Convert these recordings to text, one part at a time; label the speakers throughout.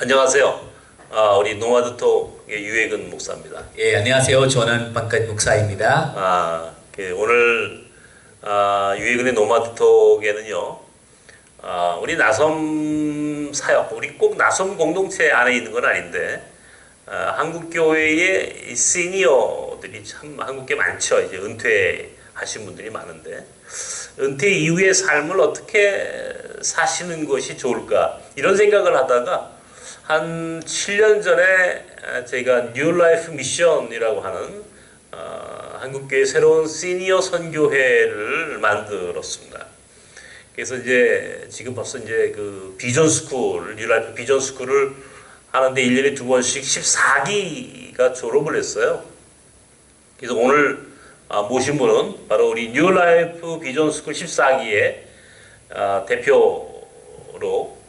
Speaker 1: 안녕하세요. 아, 우리 노마드톡의 유해근 목사입니다.
Speaker 2: 예, 안녕하세요. 저는 방긋 목사입니다.
Speaker 1: 아, 그 오늘 아, 유해근의 노마드톡에는요, 아, 우리 나섬 사역, 우리 꼭 나섬 공동체 안에 있는 건 아닌데, 아, 한국 교회의 이 시니어들이 참 한국에 많죠. 이제 은퇴하신 분들이 많은데, 은퇴 이후의 삶을 어떻게 사시는 것이 좋을까 이런 생각을 하다가 한 7년 전에 아, 저희가 뉴 라이프 미션이라고 하는 어, 한국교회 새로운 시니어 선교회를 만들었습니다. 그래서 이제 지금 벌써 이제 그 비전 스쿨, 뉴 라이프 비전 스쿨을 하는데 1년에 두 번씩 14기가 졸업을 했어요. 그래서 오늘 아, 모신 분은 바로 우리 뉴 라이프 비전 스쿨 14기의 아, 대표로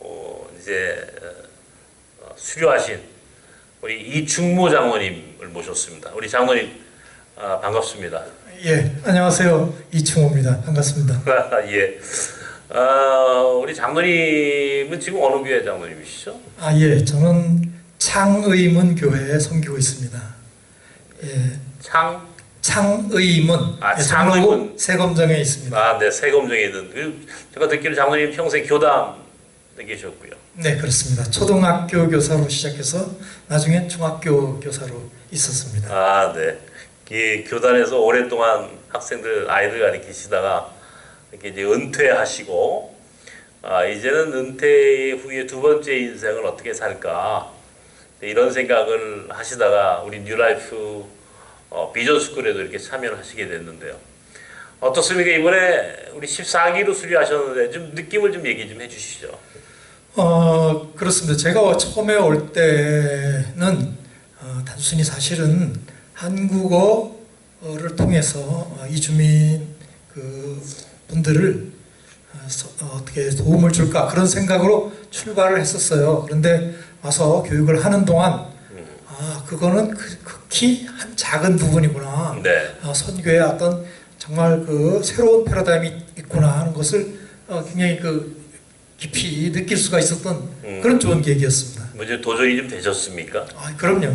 Speaker 1: 어, 이제 어, 수료하신 우리 이충모 장로님을 모셨습니다. 우리 장로님 아, 반갑습니다.
Speaker 3: 예, 안녕하세요. 이충호입니다. 반갑습니다.
Speaker 1: 예. 아, 우리 장로님은 지금 어느 교회 장로님이시죠?
Speaker 3: 아, 예, 저는 창의문 교회에 섬기고 있습니다. 예,
Speaker 1: 창,
Speaker 3: 창의문,
Speaker 1: 아,
Speaker 3: 예,
Speaker 1: 창의문.
Speaker 3: 세검정에 있습니다.
Speaker 1: 아, 네, 세검정에 있는. 그, 제가 듣기로 장로님 평생 교담에 계셨고요.
Speaker 3: 네, 그렇습니다. 초등학교 교사로 시작해서 나중에 중학교 교사로 있었습니다.
Speaker 1: 아, 네. 이 교단에서 오랫동안 학생들 아이들 가르치시다가 이렇게 이제 은퇴하시고 아, 이제는 은퇴 후에 두 번째 인생을 어떻게 살까 네, 이런 생각을 하시다가 우리 뉴라이프 어, 비전 스쿨에도 이렇게 참여를 하시게 됐는데요. 어떻습니까? 이번에 우리 14기로 수료하셨는데 좀 느낌을 좀 얘기 좀 해주시죠.
Speaker 3: 어, 그렇습니다. 제가 처음에 올 때는 어, 단순히 사실은 한국어를 통해서 어, 이주민 그 분들을 어, 서- 어, 어떻게 도움을 줄까 그런 생각으로 출발을 했었어요. 그런데 와서 교육을 하는 동안 아 그거는 그- 극히 한 작은 부분이구나.
Speaker 1: 네.
Speaker 3: 어, 선교의 어떤 정말 그 새로운 패러다임이 있구나 하는 것을 어, 굉장히 그 깊이 느낄 수가 있었던
Speaker 1: 음.
Speaker 3: 그런 좋은 계기였습니다.
Speaker 1: 뭐 이제 도전이 좀 되셨습니까?
Speaker 3: 아, 그럼요.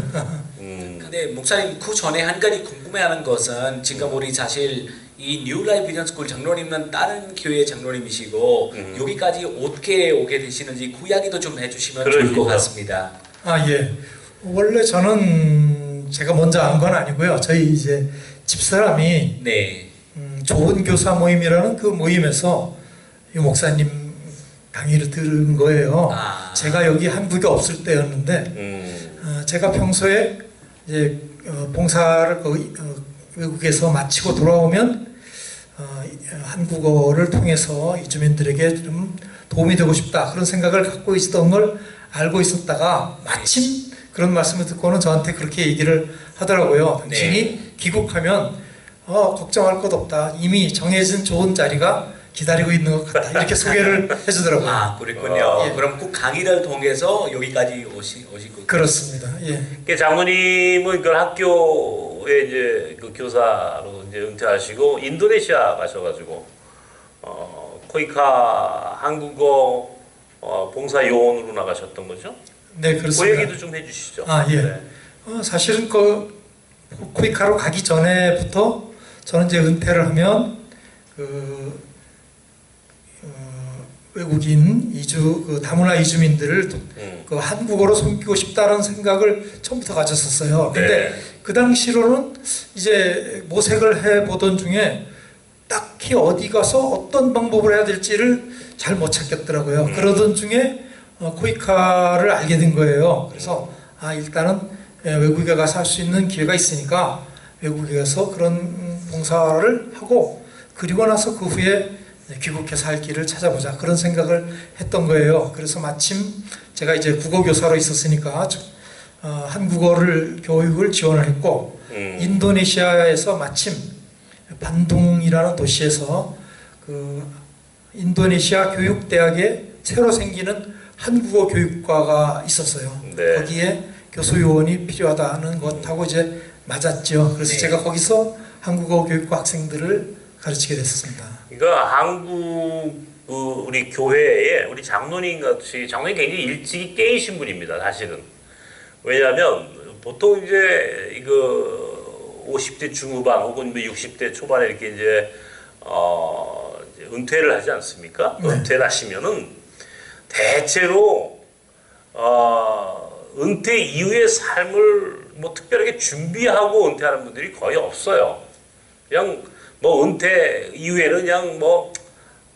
Speaker 1: 음,
Speaker 2: 근데 목사님 그 전에 한 가지 궁금해하는 것은 지금 우리 사실 이 뉴 라이프 비전 스쿨 장로님은 다른 교회 장로님이시고
Speaker 1: 음.
Speaker 2: 여기까지 어떻게 오게 되시는지 그 이야기도 좀 해주시면 좋을
Speaker 1: 그러시죠.
Speaker 2: 것 같습니다.
Speaker 3: 아 예. 원래 저는 제가 먼저 안건 아니고요. 저희 이제 집사람이
Speaker 2: 네.
Speaker 3: 음, 좋은 교사 모임이라는 그 모임에서 이 목사님 강의를 들은 거예요.
Speaker 2: 아.
Speaker 3: 제가 여기 한국에 없을 때였는데
Speaker 1: 음,
Speaker 3: 어, 제가 평소에 이제 어, 봉사를 거기, 어, 외국에서 마치고 돌아오면 어, 한국어를 통해서 이주민들에게 좀 도움이 되고 싶다 그런 생각을 갖고 있었던 걸 알고 있었다가 마침 그런 말씀을 듣고는 저한테 그렇게 얘기를 하더라고요. 당신이 귀국하면 어, 걱정할 것 없다. 이미 정해진 좋은 자리가 기다리고 있는 것 같다. 이렇게 소개를 해주더라고요.
Speaker 2: 아 그랬군요.
Speaker 1: 어.
Speaker 3: 예.
Speaker 2: 그럼 그 강의를 통해서 여기까지 오시 오시고
Speaker 3: 그렇습니다. 예.
Speaker 1: 그 장모님은 그 학교에 이제 그 교사로 이제 은퇴하시고 인도네시아 가셔가지고 어 코이카 한국어 어, 봉사 요원으로 나가셨던 거죠?
Speaker 3: 네,
Speaker 1: 그
Speaker 3: 그렇습니다.
Speaker 1: 얘기도 좀 해주시죠.
Speaker 3: 아, 예.
Speaker 1: 네.
Speaker 3: 어, 사실은 그 코이카로 가기 전에부터 저는 이제 은퇴를 하면 그 어, 외국인 이주 그 다문화 이주민들을
Speaker 1: 음.
Speaker 3: 그 한국어로 섬기고 싶다는 생각을 처음부터 가졌었어요. 근데
Speaker 1: 네.
Speaker 3: 그 당시로는 이제 모색을 해 보던 중에 딱히 어디 가서 어떤 방법을 해야 될지를 잘 못 찾겠더라고요.
Speaker 1: 음.
Speaker 3: 그러던 중에 어, 코이카를 알게 된 거예요. 그래서 아 일단은 예, 외국에 가서 할 수 있는 기회가 있으니까 외국에 가서 그런 음, 봉사를 하고 그리고 나서 그 후에 귀국해서 할 길을 찾아보자 그런 생각을 했던 거예요. 그래서 마침 제가 이제 국어 교사로 있었으니까 저- 어, 한국어를 교육을 지원을 했고
Speaker 1: 음.
Speaker 3: 인도네시아에서 마침 반둥이라는 도시에서 그 인도네시아 교육대학에 새로 생기는 한국어 교육과가 있었어요.
Speaker 1: 네.
Speaker 3: 거기에 교수 요원이 필요하다는 것하고 이제 맞았죠. 그래서
Speaker 2: 네.
Speaker 3: 제가 거기서 한국어 교육과 학생들을 가르치게 됐습니다.
Speaker 1: 그러니까 한국 그 우리 교회에 우리 장로님 같이 장로님 굉장히 일찍이 깨이신 분입니다. 사실은 왜냐하면 보통 이제 이거 50대 중후반 혹은 60대 초반에 이렇게 이제 어 이제 은퇴를 하지 않습니까?
Speaker 3: 네.
Speaker 1: 은퇴를 하시면은 대체로 어 은퇴 이후의 삶을 뭐 특별하게 준비하고 은퇴하는 분들이 거의 없어요. 그냥 뭐 은퇴 이후에는 그냥 뭐,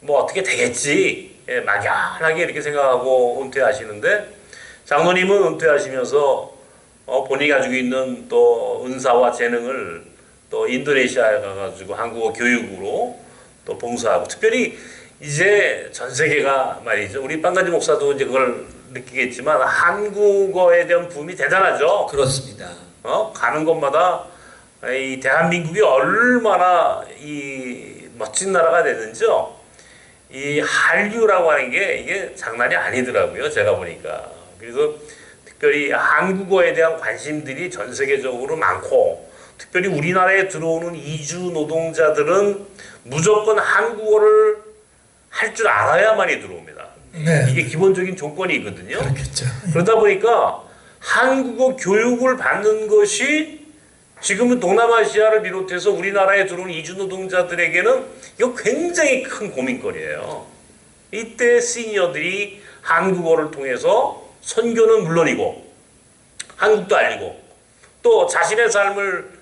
Speaker 1: 뭐 어떻게 되겠지. 예, 막연하게 이렇게 생각하고 은퇴하시는데 장로님은 은퇴하시면서 어, 본인이 가지고 있는 또 은사와 재능을 또 인도네시아에 가가지고 한국어 교육으로 또 봉사하고 특별히 이제 전 세계가 말이죠. 우리 빵가지 목사도 이제 그걸 느끼겠지만 한국어에 대한 붐이 대단하죠.
Speaker 2: 그렇습니다.
Speaker 1: 어? 가는 곳마다 이 대한민국이 얼마나 이 멋진 나라가 됐는지요. 이 한류라고 하는 게 이게 장난이 아니더라고요. 제가 보니까. 그래서 특별히 한국어에 대한 관심들이 전 세계적으로 많고 특별히 우리나라에 들어오는 이주 노동자들은 무조건 한국어를 할 줄 알아야만이 들어옵니다.
Speaker 3: 네.
Speaker 1: 이게 기본적인 조건이 있거든요.
Speaker 3: 그렇겠죠.
Speaker 1: 그러다 보니까 한국어 교육을 받는 것이 지금은 동남아시아를 비롯해서 우리나라에 들어온 이주 노동자들에게는 이거 굉장히 큰 고민거리예요. 이때 시니어들이 한국어를 통해서 선교는 물론이고 한국도 알리고 또 자신의 삶을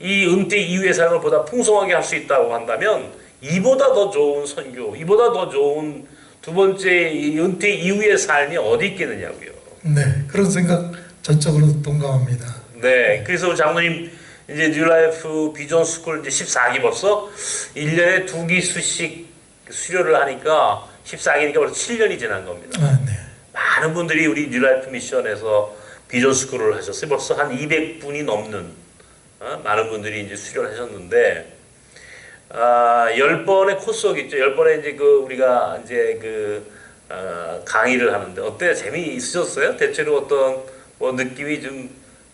Speaker 1: 이 은퇴 이후의 삶을 보다 풍성하게 할 수 있다고 한다면 이보다 더 좋은 선교, 이보다 더 좋은 두 번째 이 은퇴 이후의 삶이 어디 있겠느냐고요.
Speaker 3: 네, 그런 생각 전적으로 동감합니다.
Speaker 1: 네, 그래서 장로님 이제 뉴라이프 비전 스쿨 이제 14기 벌써 1년에 두 기수씩 수료를 하니까 14기니까 벌써 7년이 지난 겁니다.
Speaker 3: 아, 네.
Speaker 1: 많은 분들이 우리 뉴라이프 미션에서 비전 스쿨을 하셨어요. 벌써 한 200분이 넘는 어? 많은 분들이 이제 수료를 하셨는데 아, 10번의 코스가 있죠. 10번의 이제 그 우리가 이제 그 어, 강의를 하는데 어때요? 재미있으셨어요? 대체로 어떤 뭐 느낌이 좀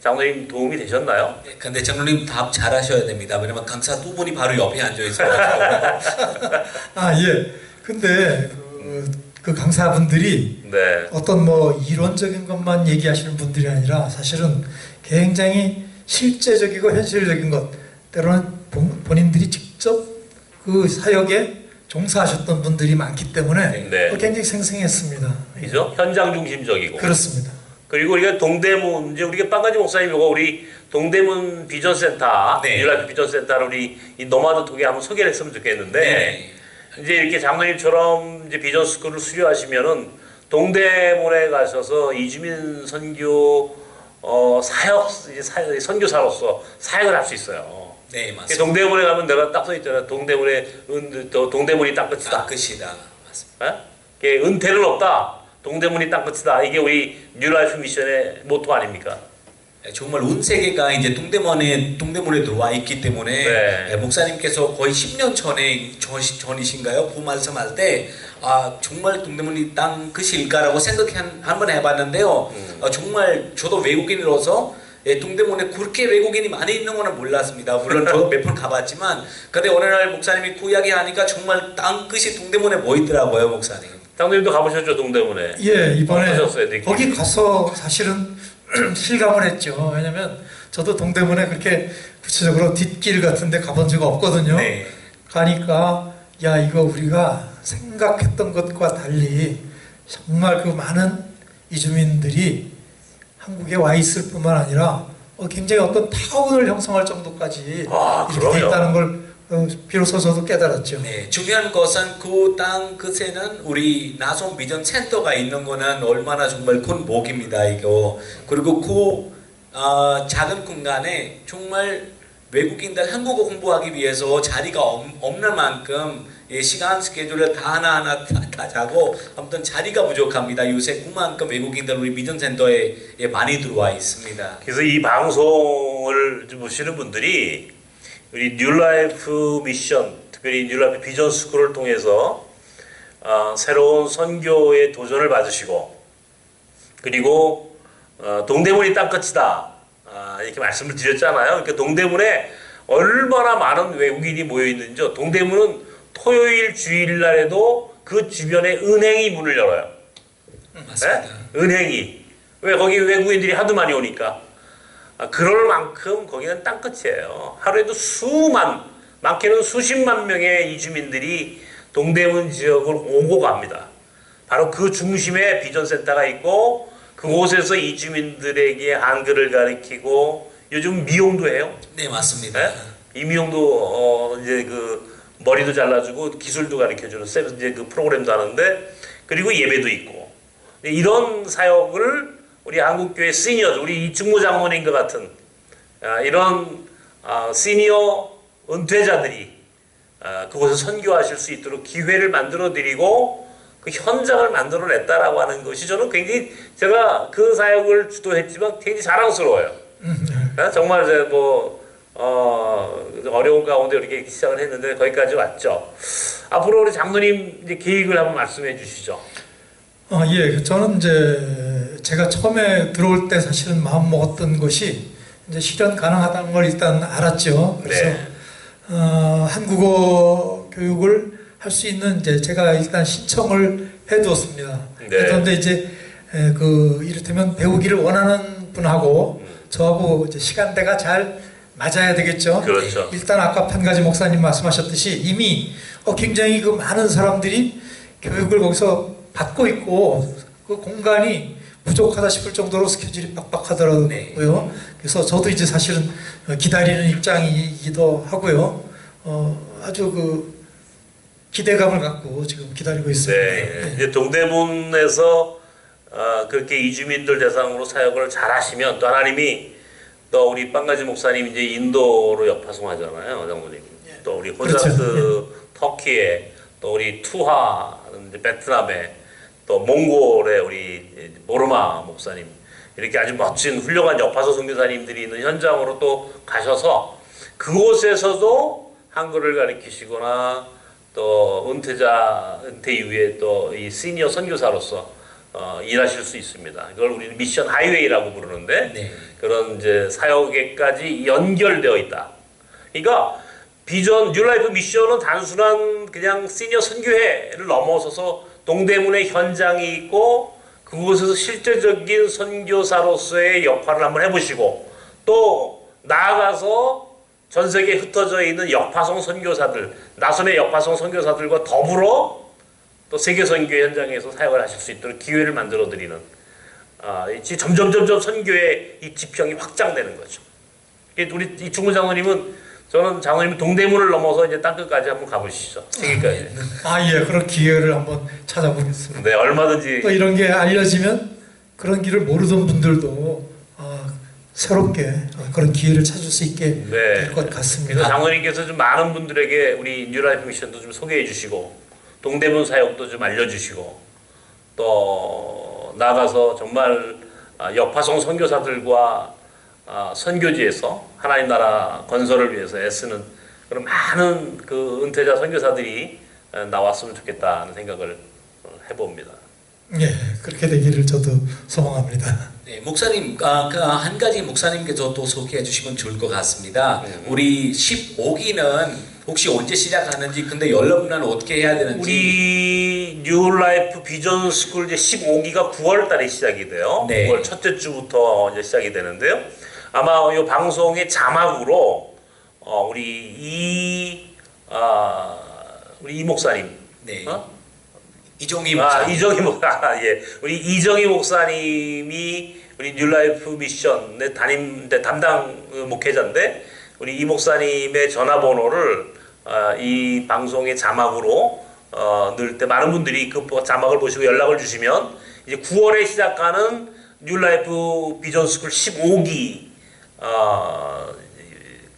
Speaker 1: 장로님 도움이 되셨나요?
Speaker 2: 네, 근데 장로님 답 잘하셔야 됩니다. 왜냐면 강사 두 분이 바로 옆에 앉아 있어요.
Speaker 3: 아, 예. 근데 그, 그 강사분들이
Speaker 1: 네.
Speaker 3: 어떤 뭐 이론적인 것만 얘기하시는 분들이 아니라 사실은 굉장히 실제적이고 현실적인 것 때로는 본- 본인들이 직접 그 사역에 종사하셨던 분들이 많기 때문에
Speaker 1: 네.
Speaker 3: 굉장히 생생했습니다.
Speaker 1: 그죠? 현장 중심적이고.
Speaker 3: 그렇습니다.
Speaker 1: 그리고 우리가 동대문 이제 우리가 빵가지 목사님 이거 우리 동대문 비전센터
Speaker 2: 네.
Speaker 1: 뉴라이프 비전센터를 우리 이 노마드 톡에 한번 소개를 했으면 좋겠는데
Speaker 2: 네.
Speaker 1: 이제 이렇게 장로님처럼 이제 비전 스쿨을 수료하시면은 동대문에 가셔서 이주민 선교 어 사역 이제 사, 선교사로서 사역을 할 수 있어요.
Speaker 2: 네,
Speaker 1: 그
Speaker 2: 맞습니다.
Speaker 1: 동대문에 가면 내가 딱 써 있잖아. 동대문에 은, 또 동대문이 땅끝이다.
Speaker 2: 땅끝이다. 맞습니다.
Speaker 1: 어? 이게 은퇴는 없다. 동대문이 땅끝이다. 이게 우리 뉴라이프 미션의 모토 아닙니까?
Speaker 2: 네, 정말 온 세계가 이제 동대문에 동대문에 들어와 있기 때문에
Speaker 1: 네.
Speaker 2: 네, 목사님께서 거의 10년 전에 전, 전이신가요? 그 말씀할 때 아, 정말 동대문이 땅 끝일까라고 생각 한- 한번 해봤는데요.
Speaker 1: 음.
Speaker 2: 어, 정말 저도 외국인으로서 예, 동대문에 그렇게 외국인이 많이 있는 거는 몰랐습니다. 물론 저도 몇 번 가봤지만 근데 어느 날 목사님이 그 이야기 하니까 정말 땅 끝이 동대문에 보이더라고요, 목사님.
Speaker 1: 장로님도 가보셨죠 동대문에?
Speaker 3: 예, 이번에
Speaker 1: 느낌이?
Speaker 3: 거기 가서 사실은 실감을 했죠. 왜냐면 저도 동대문에 그렇게 구체적으로 뒷길 같은데 가본 적 없거든요.
Speaker 2: 네.
Speaker 3: 가니까 야 이거 우리가 생각했던 것과 달리 정말 그 많은 이주민들이 한국에 와 있을 뿐만 아니라 어, 굉장히 어떤 타운을 형성할 정도까지
Speaker 1: 아,
Speaker 3: 이렇게
Speaker 1: 그럼요.
Speaker 3: 있다는 걸 어, 비로소 저도 깨달았죠.
Speaker 2: 네, 중요한 것은 그 땅 끝에는 우리 나손 비전 센터가 있는 거는 얼마나 정말 큰 복입니다, 이거. 그리고 그 어, 작은 공간에 정말 외국인들 한국어 공부하기 위해서 자리가 없, 없는 만큼 예, 시간 스케줄을 다 하나하나 다, 다 자고 아무튼 자리가 부족합니다. 요새 그만큼 외국인들 우리 비전 센터에 예, 많이 들어와 있습니다.
Speaker 1: 그래서 이 방송을 좀 보시는 분들이 우리 뉴라이프 미션, 특별히 뉴라이프 비전 스쿨을 통해서 어, 새로운 선교의 도전을 받으시고 그리고 어, 동대문이 땅끝이다 아, 이렇게 말씀을 드렸잖아요. 그러니까 동대문에 얼마나 많은 외국인이 모여 있는지요. 동대문은 토요일 주일날에도 그 주변에 은행이 문을 열어요.
Speaker 2: 맞습니다.
Speaker 1: 네? 은행이 왜 거기 외국인들이 하도 많이 오니까 아, 그럴 만큼 거기는 땅끝이에요. 하루에도 수만 많게는 수십만 명의 이주민들이 동대문 지역을 오고 갑니다. 바로 그 중심에 비전센터가 있고 그곳에서 이주민들에게 한글을 가르치고 요즘 미용도 해요.
Speaker 2: 네 맞습니다.
Speaker 1: 네? 이 미용도 어 이제 그 머리도 잘라주고 기술도 가르쳐주는 세 이제 그 프로그램도 하는데 그리고 예배도 있고 이런 사역을 우리 한국교회 시니어 우리 이충무 장모님과 같은 아, 이런 아, 시니어 은퇴자들이 아, 그곳에 선교하실 수 있도록 기회를 만들어 드리고 그 현장을 만들어냈다라고 하는 것이 저는 굉장히 제가 그 사역을 주도했지만 굉장히 자랑스러워요. 아, 정말 이제 뭐 어, 어려운 가운데 이렇게 시작을 했는데 거기까지 왔죠. 앞으로 우리 장로님 이제 계획을 한번 말씀해 주시죠.
Speaker 3: 어, 예, 저는 이제 제가 처음에 들어올 때 사실은 마음 먹었던 것이 이제 실현 가능하다는 걸 일단 알았죠. 그래서
Speaker 1: 네.
Speaker 3: 어, 한국어 교육을 할 수 있는 이제 제가 일단 신청을 해두었습니다.
Speaker 1: 네.
Speaker 3: 그런데 이제 에, 그 이를테면 배우기를 원하는 분하고 저하고 이제 시간대가 잘 맞아야 되겠죠.
Speaker 1: 그렇죠.
Speaker 3: 일단 아까 한 가지 목사님 말씀하셨듯이 이미 어, 굉장히 그 많은 사람들이 교육을 거기서 받고 있고 그 공간이 부족하다 싶을 정도로 스케줄이 빡빡하더라고요.
Speaker 2: 네.
Speaker 3: 그래서 저도 이제 사실은 어, 기다리는 입장이기도 하고요. 어, 아주 그 기대감을 갖고 지금 기다리고 있습니다.
Speaker 1: 네. 이제 동대문에서 어, 그렇게 이주민들 대상으로 사역을 잘 하시면 또 하나님이 또 우리 빵가지 목사님 이제 인도로 역파송하잖아요, 장모님. 또 우리 호자스
Speaker 3: 그렇죠.
Speaker 1: 터키에 또 우리 투하 베트남에 또 몽골에 우리 모르마 목사님 이렇게 아주 멋진 훌륭한 역파소 선교사님들이 있는 현장으로 또 가셔서 그곳에서도 한글을 가르치시거나 또 은퇴자 은퇴 이후에 또 이 시니어 선교사로서 어, 일하실 수 있습니다. 이걸 우리 미션 하이웨이라고 부르는데
Speaker 2: 네.
Speaker 1: 그런 이제 사역에까지 연결되어 있다. 그러니까 비전 뉴라이프 미션은 단순한 그냥 시니어 선교회를 넘어서서 동대문에 현장이 있고 그곳에서 실제적인 선교사로서의 역할을 한번 해보시고 또 나아가서 전 세계에 흩어져 있는 역파송 선교사들 나선의 역파송 선교사들과 더불어 또 세계 선교 현장에서 사역을 하실 수 있도록 기회를 만들어 드리는 아, 이 점점 점점 선교의 이 지평이 확장되는 거죠. 이 우리 이 중무 장로님은 저는 장로님 동대문을 넘어서 이제 땅끝까지 한번 가보시죠. 세계까지.
Speaker 3: 아, 예, 그런 기회를 한번 찾아보겠습니다.
Speaker 1: 네, 얼마든지
Speaker 3: 또 이런 게 알려지면 그런 길을 모르던 분들도 어, 새롭게 어, 그런 기회를 찾을 수 있게
Speaker 1: 네.
Speaker 3: 될것
Speaker 1: 그래서
Speaker 3: 같습니다.
Speaker 1: 장로님께서 좀 많은 분들에게 우리 뉴라이프 미션도 좀 소개해 주시고 동대문 사역도 좀 알려주시고 또 나가서 정말 아, 역파송 선교사들과 아, 선교지에서 하나님 나라 건설을 위해서 애쓰는 그런 많은 그 은퇴자 선교사들이 어, 나왔으면 좋겠다는 생각을 어, 해봅니다.
Speaker 3: 예, 그렇게 되기를 저도 소망합니다.
Speaker 2: 네, 목사님, 아, 그한 가지 목사님께서 또 소개해 주시면 좋을 것 같습니다.
Speaker 1: 네.
Speaker 2: 우리 15기는 혹시 언제 시작하는지, 근데 여러분은 어떻게 해야 되는지.
Speaker 1: 우리 뉴라이프 비전 스쿨 이제 15기가 9월 달에 시작이 돼요.
Speaker 2: 네.
Speaker 1: 9월 첫째 주부터 이제 시작이 되는데요. 아마 이 방송의 자막으로 어, 우리 이 아, 우리 이 목사님
Speaker 2: 네.
Speaker 1: 어?
Speaker 2: 이종희
Speaker 1: 아,
Speaker 2: 목사.
Speaker 1: 이정희 목사, 아, 예. 우리 이정희 목사님이 우리 뉴라이프 미션의 담임, 네, 담당 어, 목회자인데, 우리 이 목사님의 전화번호를 아, 이 방송의 자막으로 어, 넣을 때 많은 분들이 그 자막을 보시고 연락을 주시면 이제 9월에 시작하는 뉴라이프 비전 스쿨 15기 어,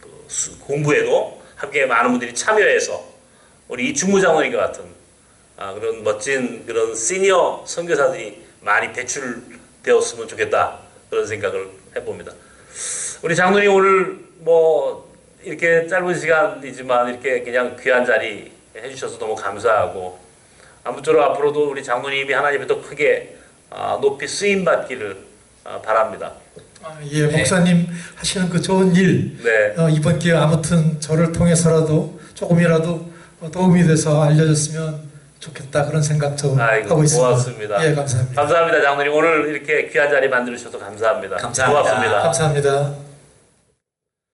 Speaker 1: 그 수- 공부에도 함께 많은 분들이 참여해서 우리 이 중무장원님과 같은 아, 그런 멋진 그런 시니어 선교사들이 많이 배출되었으면 좋겠다 그런 생각을 해봅니다. 우리 장로님 오늘 뭐 이렇게 짧은 시간이지만 이렇게 그냥 귀한 자리 해주셔서 너무 감사하고 아무쪼록 앞으로도 우리 장로님이 하나님의 더 크게 아, 높이 쓰임 받기를 아, 바랍니다.
Speaker 3: 아, 예, 목사님 하시는 그 좋은 일
Speaker 1: 네,
Speaker 3: 어, 이번 기회 아무튼 저를 통해서라도 조금이라도 어, 도움이 돼서 알려졌으면 좋겠다 그런 생각도
Speaker 1: 아이고,
Speaker 3: 하고 있습니다.
Speaker 1: 고맙습니다.
Speaker 3: 예, 감사합니다.
Speaker 1: 감사합니다, 장로님. 오늘 이렇게 귀한 자리 만들어 주셔서 감사합니다.
Speaker 2: 감사합니다.
Speaker 1: 고맙습니다.
Speaker 3: 감사합니다.